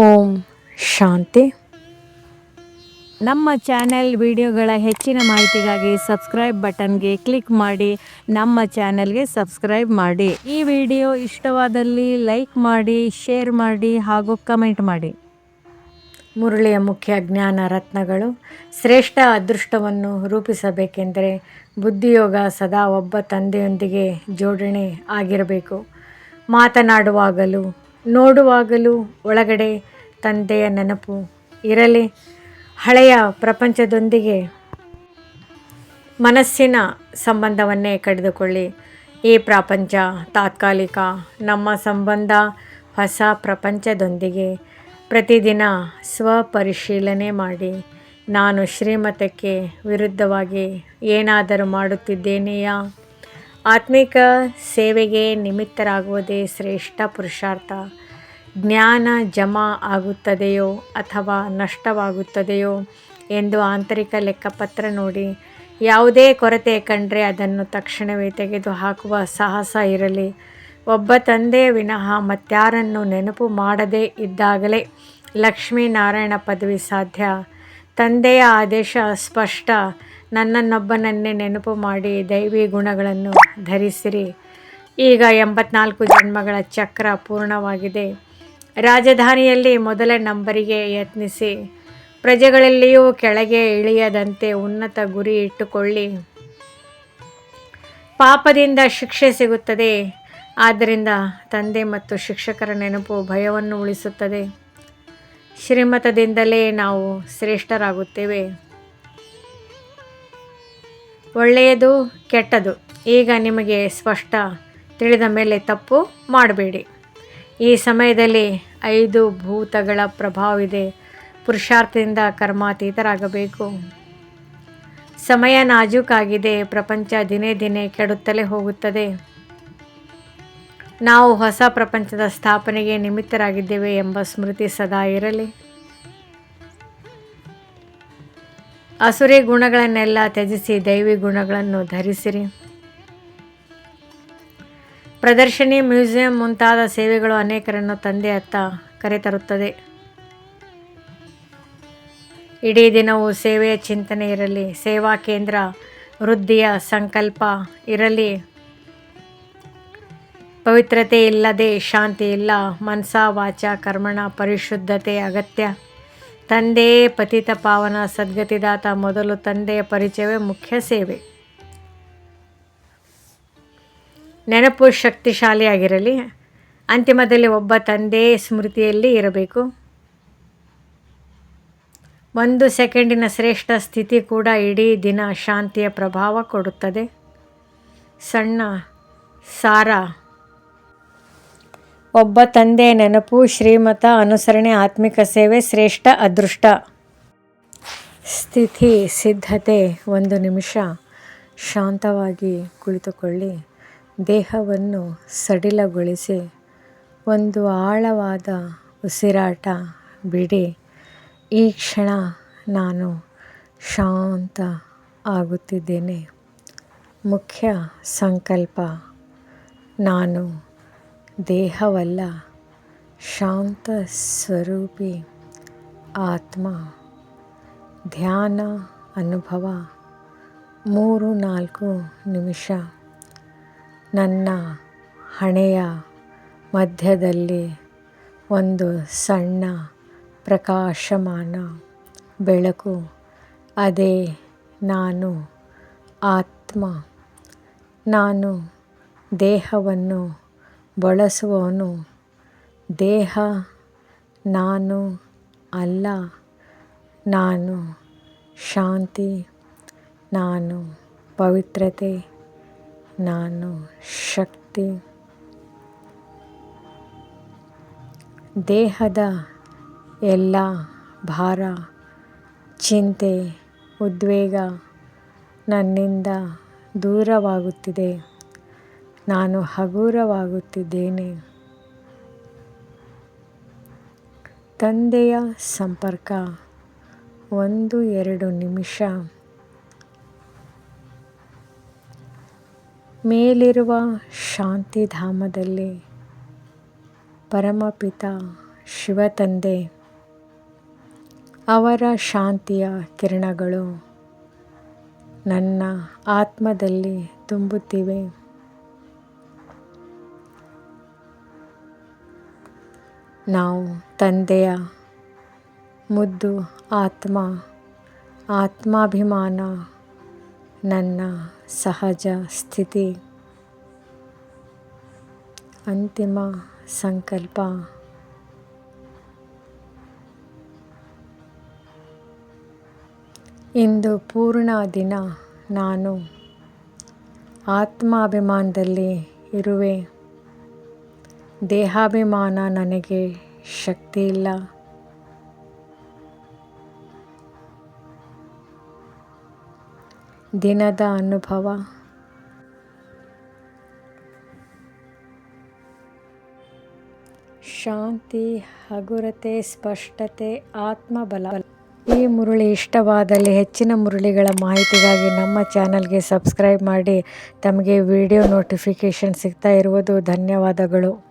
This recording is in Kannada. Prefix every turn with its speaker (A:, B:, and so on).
A: ಓಂ ಶಾಂತಿ.
B: ನಮ್ಮ ಚಾನೆಲ್ ವಿಡಿಯೋಗಳ ಹೆಚ್ಚಿನ ಮಾಹಿತಿಗಾಗಿ ಸಬ್ಸ್ಕ್ರೈಬ್ ಬಟನ್ಗೆ ಕ್ಲಿಕ್ ಮಾಡಿ ನಮ್ಮ ಚಾನೆಲ್ಗೆ ಸಬ್ಸ್ಕ್ರೈಬ್ ಮಾಡಿ. ಈ ವಿಡಿಯೋ ಇಷ್ಟವಾದಲ್ಲಿ ಲೈಕ್ ಮಾಡಿ ಶೇರ್ ಮಾಡಿ ಹಾಗೂ ಕಮೆಂಟ್ ಮಾಡಿ.
A: ಮುರುಳಿಯ ಮುಖ್ಯ ಜ್ಞಾನ ರತ್ನಗಳು ಶ್ರೇಷ್ಠ ಅದೃಷ್ಟವನ್ನು ರೂಪಿಸಬೇಕೆಂದರೆ ಬುದ್ಧಿಯೋಗ ಸದಾ ಒಬ್ಬ ತಂದೆಯೊಂದಿಗೆ ಜೋಡಣೆ ಆಗಿರಬೇಕು. ಮಾತನಾಡುವಾಗಲೂ ನೋಡುವಾಗಲೂ ಒಳಗಡೆ ತಂದೆಯ ನೆನಪು ಇರಲಿ. ಹಳೆಯ ಪ್ರಪಂಚದೊಂದಿಗೆ ಮನಸ್ಸಿನ ಸಂಬಂಧವನ್ನೇ ಕಡಿದುಕೊಳ್ಳಿ. ಈ ಪ್ರಪಂಚ ತಾತ್ಕಾಲಿಕ ನಮ್ಮ ಸಂಬಂಧ ಹೊಸ ಪ್ರಪಂಚದೊಂದಿಗೆ ಪ್ರತಿದಿನ ಸ್ವಪರಿಶೀಲನೆ ಮಾಡಿ. ನಾನು ಶ್ರೀಮತಕ್ಕೆ ವಿರುದ್ಧವಾಗಿ ಏನಾದರೂ ಮಾಡುತ್ತಿದ್ದೇನೆಯಾ? ಆತ್ಮಿಕ ಸೇವೆಗೆ ನಿಮಿತ್ತರಾಗುವುದೇ ಶ್ರೇಷ್ಠ ಪುರುಷಾರ್ಥ. ಜ್ಞಾನ ಜಮಾ ಆಗುತ್ತದೆಯೋ ಅಥವಾ ನಷ್ಟವಾಗುತ್ತದೆಯೋ ಎಂದು ಆಂತರಿಕ ಲೆಕ್ಕಪತ್ರ ನೋಡಿ. ಯಾವುದೇ ಕೊರತೆ ಕಂಡರೆ ಅದನ್ನು ತಕ್ಷಣವೇ ತೆಗೆದುಹಾಕುವ ಸಾಹಸ ಇರಲಿ. ಒಬ್ಬ ತಂದೆ ವಿನಃ ಮತ್ಯಾರನ್ನು ನೆನಪು ಮಾಡದೇ ಇದ್ದಾಗಲೇ ಲಕ್ಷ್ಮೀನಾರಾಯಣ ಪದವಿ ಸಾಧ್ಯ. ತಂದೆಯ ಆದೇಶ ಸ್ಪಷ್ಟ. ನನ್ನನ್ನೊಬ್ಬನನ್ನೇ ನೆನಪು ಮಾಡಿ ದೈವಿ ಗುಣಗಳನ್ನು ಧರಿಸಿರಿ. ಈಗ ಎಂಬತ್ನಾಲ್ಕು ಜನ್ಮಗಳ ಚಕ್ರ ಪೂರ್ಣವಾಗಿದೆ. ರಾಜಧಾನಿಯಲ್ಲಿ ಮೊದಲ ನಂಬರಿಗೆ ಯತ್ನಿಸಿ. ಪ್ರಜೆಗಳಲ್ಲಿಯೂ ಕೆಳಗೆ ಇಳಿಯದಂತೆ ಉನ್ನತ ಗುರಿ ಇಟ್ಟುಕೊಳ್ಳಿ. ಪಾಪದಿಂದ ಶಿಕ್ಷೆ ಸಿಗುತ್ತದೆ. ಆದ್ದರಿಂದ ತಂದೆ ಮತ್ತು ಶಿಕ್ಷಕರ ನೆನಪು ಭಯವನ್ನು ಉಳಿಸುತ್ತದೆ. ಶ್ರೀಮತದಿಂದಲೇ ನಾವು ಶ್ರೇಷ್ಠರಾಗುತ್ತೇವೆ. ಒಳ್ಳೆಯದು, ಕೆಟ್ಟದು. ಈಗ ನಿಮಗೆ ಸ್ಪಷ್ಟ ತಿಳಿದ ಮೇಲೆ ತಪ್ಪು ಮಾಡಬೇಡಿ. ಈ ಸಮಯದಲ್ಲಿ ಐದು ಭೂತಗಳ ಪ್ರಭಾವವಿದೆ. ಪುರುಷಾರ್ಥದಿಂದ ಕರ್ಮಾತೀತರಾಗಬೇಕು. ಸಮಯ ನಾಜೂಕಾಗಿದೆ. ಪ್ರಪಂಚ ದಿನೇ ದಿನೇ ಕೆಡುತ್ತಲೇ ಹೋಗುತ್ತದೆ. ನಾವು ಹೊಸ ಪ್ರಪಂಚದ ಸ್ಥಾಪನೆಗೆ ನಿಮಿತ್ತರಾಗಿದ್ದೇವೆ ಎಂಬ ಸ್ಮೃತಿ ಸದಾ ಇರಲಿ. ಅಸುರಿ ಗುಣಗಳನ್ನೆಲ್ಲ ತ್ಯಜಿಸಿ ದೈವಿ ಗುಣಗಳನ್ನು ಧರಿಸಿರಿ. ಪ್ರದರ್ಶನಿ, ಮ್ಯೂಸಿಯಂ ಮುಂತಾದ ಸೇವೆಗಳು ಅನೇಕರನ್ನು ತಂದೆ ಅತ್ತ ಕರೆತರುತ್ತದೆ. ಇಡೀ ದಿನವೂ ಸೇವೆಯ ಚಿಂತನೆ ಇರಲಿ, ಸೇವಾ ಕೇಂದ್ರ, ವೃದ್ಧಿಯ ಸಂಕಲ್ಪ ಇರಲಿ. ಪವಿತ್ರತೆ ಇಲ್ಲದೆ ಶಾಂತಿ ಇಲ್ಲ, ಮನಸ ವಾಚ, ಕರ್ಮಣ ಪರಿಶುದ್ಧತೆ ಅಗತ್ಯ. ತಂದೆ ಪತಿತ ಪಾವನ ಸದ್ಗತಿದಾತ ಮೊದಲು ತಂದೆಯ ಪರಿಚಯವೇ ಮುಖ್ಯ ಸೇವೆ. ನೆನಪು ಶಕ್ತಿಶಾಲಿಯಾಗಿರಲಿ. ಅಂತಿಮದಲ್ಲಿ ಒಬ್ಬ ತಂದೆ ಸ್ಮೃತಿಯಲ್ಲಿ ಇರಬೇಕು. ಒಂದು ಸೆಕೆಂಡಿನ ಶ್ರೇಷ್ಠ ಸ್ಥಿತಿ ಕೂಡ ಇಡೀ ದಿನ ಶಾಂತಿಯ ಪ್ರಭಾವ ಕೊಡುತ್ತದೆ. ಸಣ್ಣ ಸಾರ ಒಬ್ಬ ತಂದೆ ನೆನಪು, ಶ್ರೀಮತ, ಅನುಸರಣೆ, ಆತ್ಮಿಕ ಸೇವೆ, ಶ್ರೇಷ್ಠ, ಅದೃಷ್ಟ. ಸ್ಥಿತಿ, ಸಿದ್ಧತೆ, ಒಂದು ನಿಮಿಷ ಶಾಂತವಾಗಿ ಕುಳಿತುಕೊಳ್ಳಿ. ದೇಹವನ್ನು ಸಡಿಲಗೊಳಿಸಿ, ಒಂದು ಆಳವಾದ ಉಸಿರಾಟ ಬಿಡಿ. ಈ ಕ್ಷಣ ನಾನು ಶಾಂತ ಆಗುತ್ತಿದ್ದೇನೆ. ಮುಖ್ಯ ಸಂಕಲ್ಪ, ನಾನು ದೇಹವಲ್ಲ, ಶಾಂತ ಸ್ವರೂಪಿ ಆತ್ಮ, ಧ್ಯಾನ ಅನುಭವ. ಮೂರು ನಾಲ್ಕು ನಿಮಿಷ. ನನ್ನ ಹಣೆಯ ಮಧ್ಯದಲ್ಲಿ ಒಂದು ಸಣ್ಣ ಪ್ರಕಾಶಮಾನ ಬೆಳಕು. ಅದೇ ನಾನು ಆತ್ಮ. ನಾನು ದೇಹವನ್ನು ಬಳಸುವವನು ದೇಹ, ನಾನು ಅಲ್ಲ, ನಾನು ಶಾಂತಿ, ನಾನು ಪವಿತ್ರತೆ, ನಾನು ಶಕ್ತಿ. ದೇಹದ ಎಲ್ಲ ಭಾರ, ಚಿಂತೆ, ಉದ್ವೇಗ ನನ್ನಿಂದ ದೂರವಾಗುತ್ತಿದೆ. ನಾನು ಹಗುರವಾಗುತ್ತಿದ್ದೇನೆ. ತಂದೆಯ ಸಂಪರ್ಕ ಒಂದು ಎರಡು ನಿಮಿಷ. ಮೇಲಿರುವ ಶಾಂತಿಧಾಮದಲ್ಲಿ ಪರಮಪಿತ ಶಿವತಂದೆ, ಅವರ ಶಾಂತಿಯ ಕಿರಣಗಳು ನನ್ನ ಆತ್ಮದಲ್ಲಿ ತುಂಬುತ್ತಿವೆ. ನಾವು ತಂದೆಯ ಮುದ್ದು ಆತ್ಮ, ಆತ್ಮಾಭಿಮಾನ, ನನ್ನ ಸಹಜ ಸ್ಥಿತಿ. ಅಂತಿಮ ಸಂಕಲ್ಪ. ಇಂದು ಪೂರ್ಣ ದಿನ ನಾನು ಆತ್ಮಾಭಿಮಾನದಲ್ಲಿ ಇರುವೆ. ದೇಹಾಭಿಮಾನ ನನಗೆ ಶಕ್ತಿ ಇಲ್ಲ. ದಿನದ ಅನುಭವ. ಶಾಂತಿ, ಹಗುರತೆ, ಸ್ಪಷ್ಟತೆ, ಆತ್ಮಬಲ. ಈ ಮುರುಳಿ ಇಷ್ಟವಾದಲ್ಲಿ ಹೆಚ್ಚಿನ ಮುರುಳಿಗಳ ಮಾಹಿತಿಗಾಗಿ ನಮ್ಮ ಚಾನಲ್ಗೆ ಸಬ್ಸ್ಕ್ರೈಬ್ ಮಾಡಿ, ತಮಗೆ ವಿಡಿಯೋ ನೋಟಿಫಿಕೇಷನ್ ಸಿಗ್ತಾ ಇರುವುದು ಧನ್ಯವಾದಗಳು.